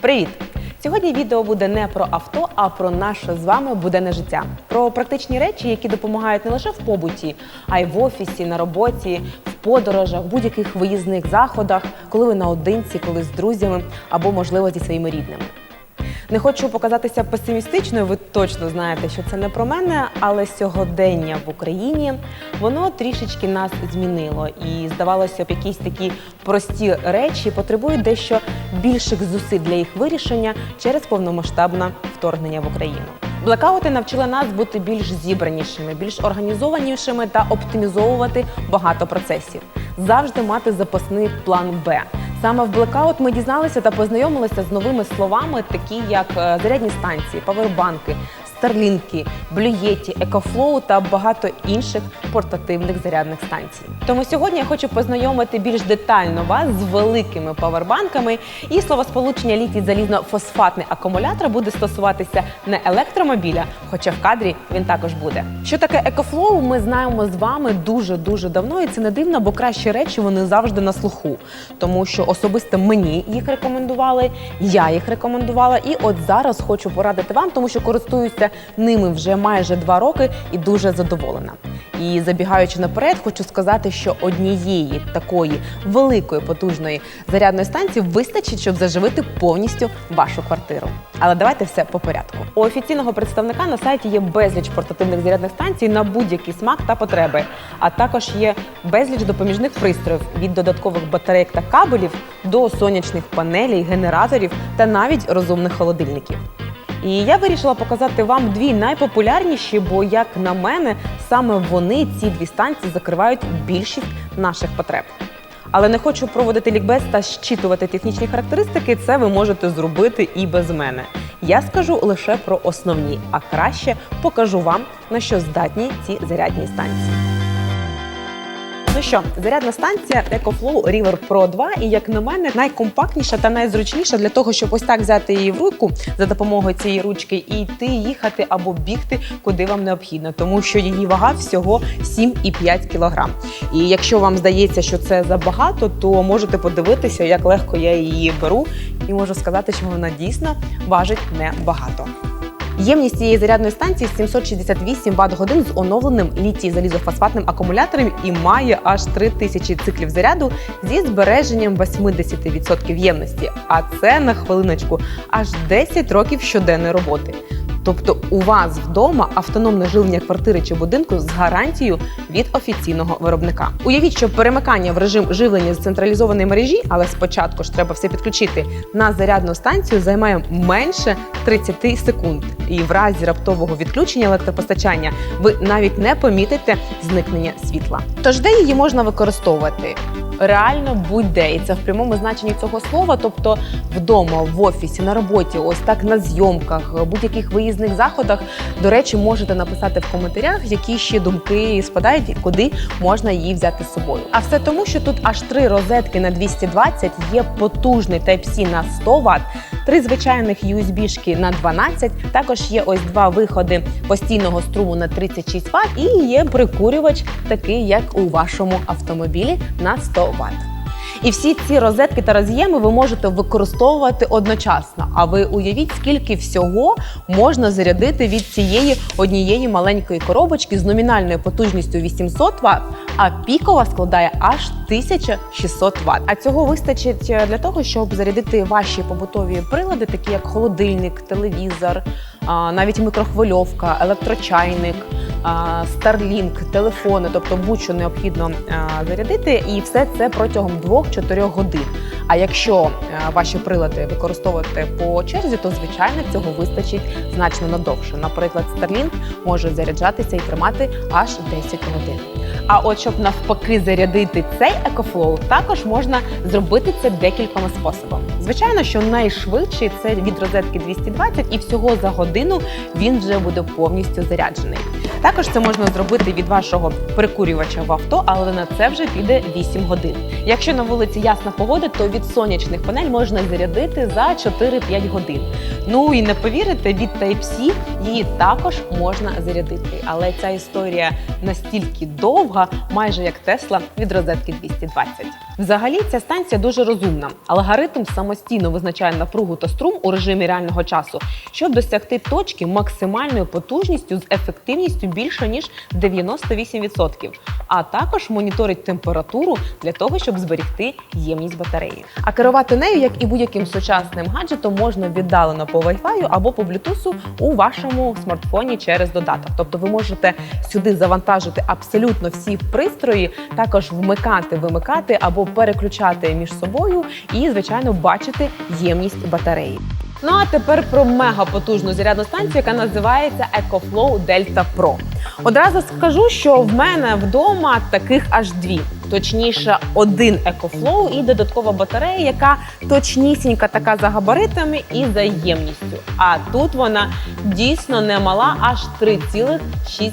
Привіт! Сьогодні відео буде не про авто, а про наше з вами буденне життя. Про практичні речі, які допомагають не лише в побуті, а й в офісі, на роботі, в подорожах, будь-яких виїзних заходах, коли ви наодинці, коли з друзями або, можливо, зі своїми рідними. Не хочу показатися песимістичною, ви точно знаєте, що це не про мене, але сьогодення в Україні воно трішечки нас змінило. І здавалося б, якісь такі прості речі потребують дещо більших зусиль для їх вирішення через повномасштабне вторгнення в Україну. Блекаути навчили нас бути більш зібранішими, більш організованішими та оптимізовувати багато процесів. Завжди мати запасний план Б. Саме в блекаут ми дізналися та познайомилися з новими словами, такі як е, зарядні станції, павербанки, старлінки, блюєті, екофлоу та багато інших портативних зарядних станцій. Тому сьогодні я хочу познайомити більш детально вас з великими павербанками. І словосполучення літій залізно-фосфатний акумулятор буде стосуватися не електромобіля, хоча в кадрі він також буде. Що таке екофлоу, ми знаємо з вами дуже дуже давно, і це не дивно, бо кращі речі вони завжди на слуху, тому що особисто мені їх рекомендували, я їх рекомендувала, і от зараз хочу порадити вам, тому що користуюся ними вже майже два роки і дуже задоволена. І забігаючи наперед, хочу сказати, що однієї такої великої потужної зарядної станції вистачить, щоб заживити повністю вашу квартиру. Але давайте все по порядку. У офіційного представника на сайті є безліч портативних зарядних станцій на будь-який смак та потреби. А також є безліч допоміжних пристроїв від додаткових батарейок та кабелів до сонячних панелей, генераторів та навіть розумних холодильників. І я вирішила показати вам дві найпопулярніші, бо, як на мене, саме вони ці дві станції закривають більшість наших потреб. Але не хочу проводити лікбез та щитувати технічні характеристики. Це ви можете зробити і без мене. Я скажу лише про основні, а краще покажу вам на що здатні ці зарядні станції. Ну що, зарядна станція EcoFlow River Pro 2, і як на мене, найкомпактніша та найзручніша для того, щоб ось так взяти її в руку за допомогою цієї ручки і йти, їхати або бігти, куди вам необхідно, тому що її вага всього 7,5 кг. І якщо вам здається, що це забагато, то можете подивитися, як легко я її беру, і можу сказати, що вона дійсно важить небагато. Ємність цієї зарядної станції 768 Вт годин з оновленим літій залізофосфатним акумулятором і має аж 3000 циклів заряду зі збереженням 80% ємності. А це на хвилиночку аж 10 років щоденної роботи. Тобто у вас вдома автономне живлення квартири чи будинку з гарантією від офіційного виробника. Уявіть, що перемикання в режим живлення з централізованої мережі, але спочатку ж треба все підключити на зарядну станцію, займає менше 30 секунд. І в разі раптового відключення електропостачання ви навіть не помітите зникнення світла. Тож де її можна використовувати? Реально будь-де, і це в прямому значенні цього слова, тобто вдома, в офісі, на роботі, ось так на зйомках, будь-яких виїзних заходах. До речі, можете написати в коментарях, які ще думки спадають, і куди можна її взяти з собою. А все тому, що тут аж три розетки на 220, є потужний Type-C на 100 Вт, три звичайних USB-шки на 12, також є ось два виходи постійного струму на 36 Вт і є прикурювач, такий як у вашому автомобілі на 100 Вт. І всі ці розетки та роз'єми ви можете використовувати одночасно. А ви уявіть, скільки всього можна зарядити від цієї однієї маленької коробочки з номінальною потужністю 800 Вт, а пікова складає аж 1600 Вт. А цього вистачить е, для того, щоб зарядити ваші побутові прилади, такі як холодильник, телевізор, навіть мікрохвильовка, електрочайник. Starlink, телефони, тобто будь-що необхідно зарядити, і все це протягом 2-4 годин. А якщо ваші прилади використовувати по черзі, то звичайно цього вистачить значно надовше. Наприклад, Starlink може заряджатися і тримати аж 10 годин. А от щоб навпаки зарядити цей екофлоу, також можна зробити це декількома способами. Звичайно, що найшвидший це від розетки 220, і всього за годину він вже буде повністю заряджений. Також це можна зробити від вашого прикурювача в авто, але на це вже піде 8 годин. Якщо на вулиці ясна погода, то від сонячних панель можна зарядити за 4-5 годин. Ну і не повірите, від Type-C її також можна зарядити. Але ця історія настільки довга, майже як Тесла від розетки 220. Взагалі, ця станція дуже розумна. Алгоритм самостійно визначає напругу та струм у режимі реального часу, щоб досягти точки максимальною потужністю з ефективністю більше ніж 98%. А також моніторить температуру для того, щоб зберегти ємність батареї. А керувати нею, як і будь-яким сучасним гаджетом, можна віддалено по Wi-Fi або по Bluetooth у вашому смартфоні через додаток. Тобто ви можете сюди завантажити абсолютно всі пристрої, також вмикати, вимикати або переключати між собою і, звичайно, бачити ємність батареї. Ну а тепер про мегапотужну зарядну станцію, яка називається EcoFlow Delta Pro. Одразу скажу, що в мене вдома таких аж дві. Точніше, один EcoFlow і додаткова батарея, яка точнісінька така за габаритами і за ємністю. А тут вона дійсно не мала, аж 3,6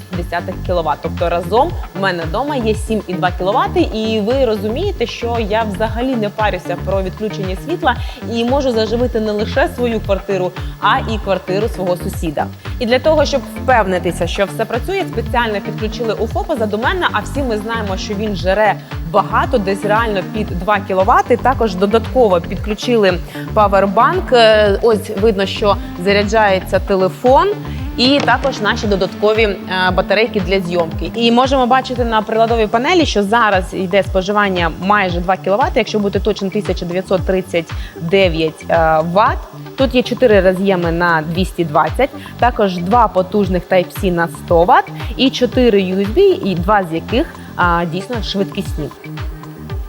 кВт. Тобто разом в мене вдома є 7,2 кВт, і ви розумієте, що я взагалі не парюся про відключення світла і можу заживити не лише свою квартиру, а і квартиру свого сусіда. І для того, щоб впевнитися, що все працює, спеціально підключили УФО до мене. А всі ми знаємо, що він жере багато, десь реально під 2 кВт. Також додатково підключили павербанк. Е, Ось видно, що заряджається телефон. І також наші додаткові е, батарейки для зйомки. І можемо бачити на приладовій панелі, що зараз йде споживання майже 2 кВт, якщо бути точним 1939 Вт. Тут є 4 роз'єми на 220, також два потужних Type-C на 100 Вт і 4 USB, і два з яких дійсно швидкісні.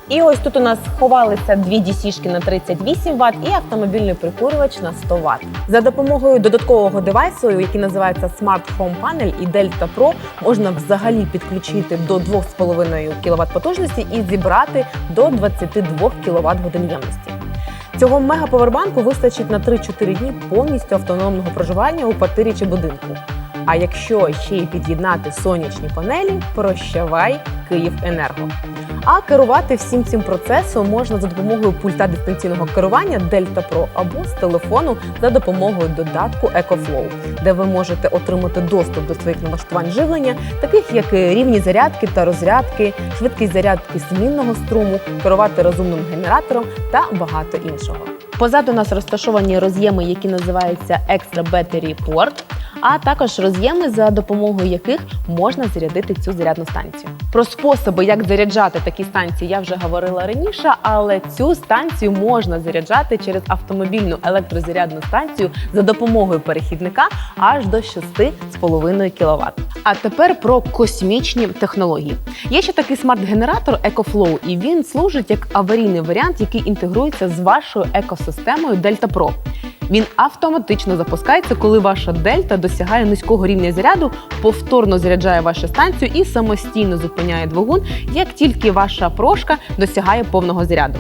І ось тут у нас ховалися дві DC-шки на 38 Вт і автомобільний прикурювач на 100 Вт. За допомогою додаткового девайсу, який називається Smart Home Panel і Delta Pro, можна взагалі підключити до 2,5 кВт потужності і зібрати до 22 кВт годин ємності. Цього мегаповербанку вистачить на 3-4 дні повністю автономного проживання у квартирі чи будинку. А якщо ще й під'єднати сонячні панелі, прощавай Київенерго. А керувати всім цим процесом можна за допомогою пульта дистанційного керування Delta Pro або з телефону за допомогою додатку EcoFlow, де ви можете отримати доступ до своїх налаштувань живлення, таких як рівні зарядки та розрядки, швидкість зарядки змінного струму, керувати розумним генератором та багато іншого. Позаду нас розташовані роз'єми, які називаються Extra Battery Port, а також роз'єми, за допомогою яких можна зарядити цю зарядну станцію. Про способи, як заряджати такі станції, я вже говорила раніше, але цю станцію можна заряджати через автомобільну електрозарядну станцію за допомогою перехідника аж до 6,5 кВт. А тепер про космічні технології. Є ще такий смарт-генератор EcoFlow, і він служить як аварійний варіант, який інтегрується з вашою екосистемою Delta Pro. Він автоматично запускається, коли ваша дельта досягає низького рівня заряду, повторно заряджає вашу станцію і самостійно зупиняє двигун, як тільки ваша прошка досягає повного заряду.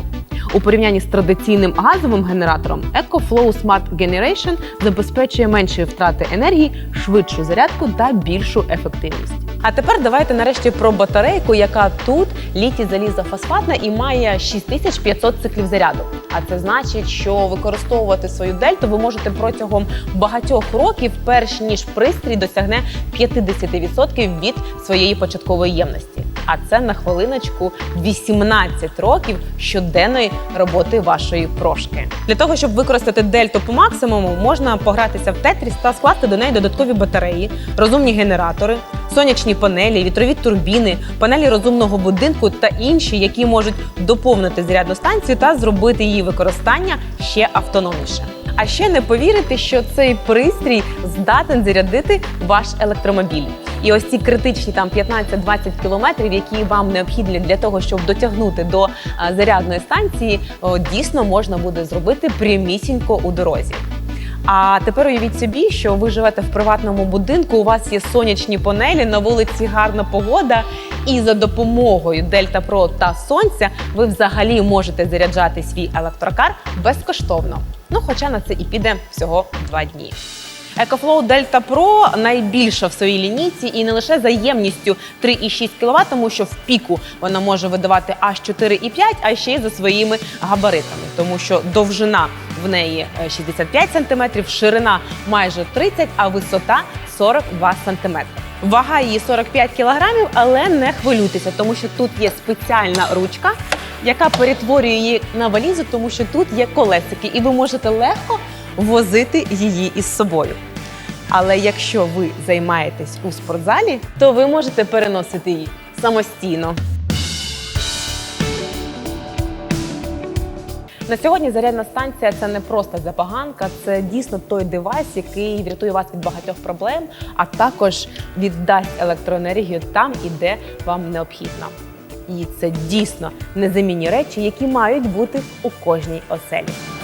У порівнянні з традиційним газовим генератором EcoFlow Smart Generation забезпечує менші втрати енергії, швидшу зарядку та більшу ефективність. А тепер давайте нарешті про батарейку, яка тут літій залізофосфатна і має 6500 циклів заряду. А це значить, що використовувати свою дельту ви можете протягом багатьох років, перш ніж пристрій досягне 50% від своєї початкової ємності. А це на хвилиночку 18 років щоденної роботи вашої прошки. Для того щоб використати дельту по максимуму, можна погратися в тетріс та скласти до неї додаткові батареї, розумні генератори, сонячні панелі, вітрові турбіни, панелі розумного будинку та інші, які можуть доповнити зарядну станцію та зробити її використання ще автономніше. А ще не повірите, що цей пристрій здатен зарядити ваш електромобіль. І ось ці критичні там 15-20 кілометрів, які вам необхідні для того, щоб дотягнути до зарядної станції, дійсно можна буде зробити прямісінько у дорозі. А тепер уявіть собі, що ви живете в приватному будинку, у вас є сонячні панелі, на вулиці гарна погода, і за допомогою Delta Pro та сонця ви взагалі можете заряджати свій електрокар безкоштовно. Ну, хоча на це і піде всього два дні. EcoFlow Delta Pro найбільша в своїй лінійці і не лише за ємністю 3,6 кВт, тому що в піку вона може видавати аж 4,5, а ще й за своїми габаритами, тому що довжина в неї е, 65 см, ширина майже 30, а висота 42 см. Вага її 45 кг, але не хвилюйтеся, тому що тут є спеціальна ручка, яка перетворює її на валізу, тому що тут є колесики, і ви можете легко возити її із собою. Але якщо ви займаєтесь у спортзалі, то ви можете переносити її самостійно. На сьогодні зарядна станція це не просто забаганка, це дійсно той девайс, який врятує вас від багатьох проблем, а також віддасть електроенергію там і де вам необхідно. І це дійсно незамінні речі, які мають бути у кожній оселі.